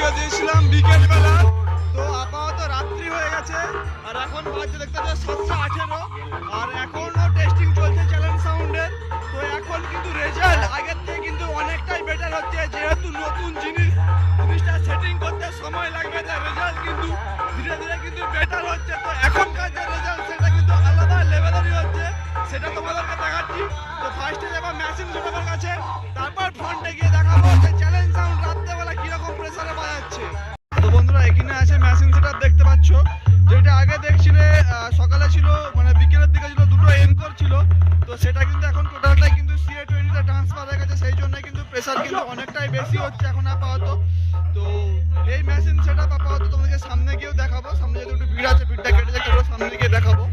Video দিয়েছিলাম বিকেল বেলা। তো আপাতত রাত্রি হয়ে গেছে। আর এখন বাজে দেখতে পাচ্ছি সাতটা আঠেরো। আর এখনও টেস্টিং চলছে চ্যালেঞ্জ সাউন্ডের তো এখন কিন্তু রেজাল্ট আগের থেকে কিন্তু অনেকটাই বেটার হচ্ছে। যেহেতু নতুন জিনিস, জিনিসটা সেটিং করতে সময় লাগবে, তাই রেজাল্ট কিন্তু ধীরে ধীরে কিন্তু বেটার হচ্ছে। তো এখনকার যে রেজাল্ট সেটা কিন্তু আলাদা লেভেলেরই হচ্ছে। সেটা তোমাদেরকে দেখাচ্ছি। তো ফার্স্টে যাব ম্যাচিং সেটআপের কাছে। তারপর ফ্রন্টে গিয়ে দেখাবো চ্যালেঞ্জ সাউন্ড রাত্রেবেলা আগে দেখছিলে সকালে ছিল মানে বিকেলের দিকে ছিল, দুটো এনকোর ছিল, তো সেটা কিন্তু এখন টোটালটাই কিন্তু সিএ টোয়েন্টিতে ট্রান্সফার হয়ে গেছে, সেই জন্য কিন্তু প্রেসার কিন্তু অনেকটাই বেশি হচ্ছে এখন আপাতত। তো এই মেশিন সেটআপ আপাতত তোমাদেরকে সামনে গিয়েও দেখাবো, সামনে যেহেতু একটু ভিড় আছে, ভিড়টা কেটে যাচ্ছে সামনে গিয়ে দেখাবো।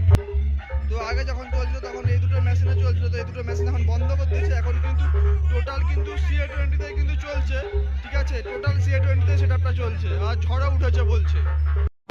তো আগে যখন চলছিল তখন এই দুটো মেশিনে চলছিল, তো এই দুটো মেশিন এখন বন্ধ করে দিয়েছে, এখন কিন্তু টোটাল কিন্তু সিএ টোয়েন্টিতে কিন্তু চলছে, ঠিক আছে? টোটাল সিএ টোয়েন্টিতে সেটআপটা চলছে, আর ঝড়া উঠেছে বলছে।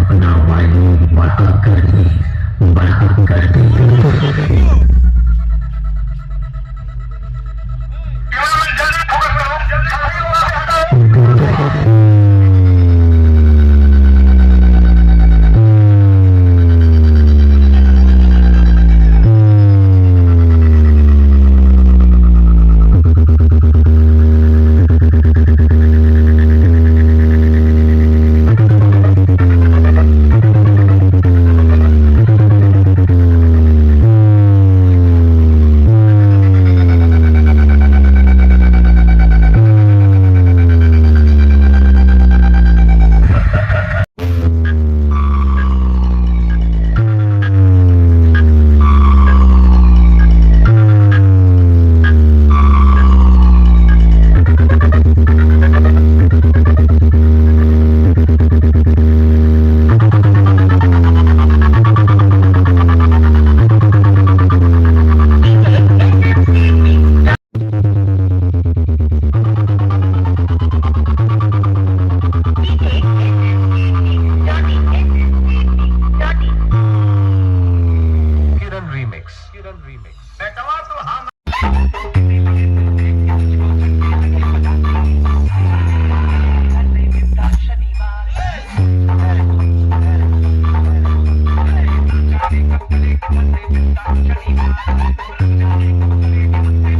अपना वॉल्यूम बढ़ा कर दे बढ़ा कर दे Kiran Remix. Thank you.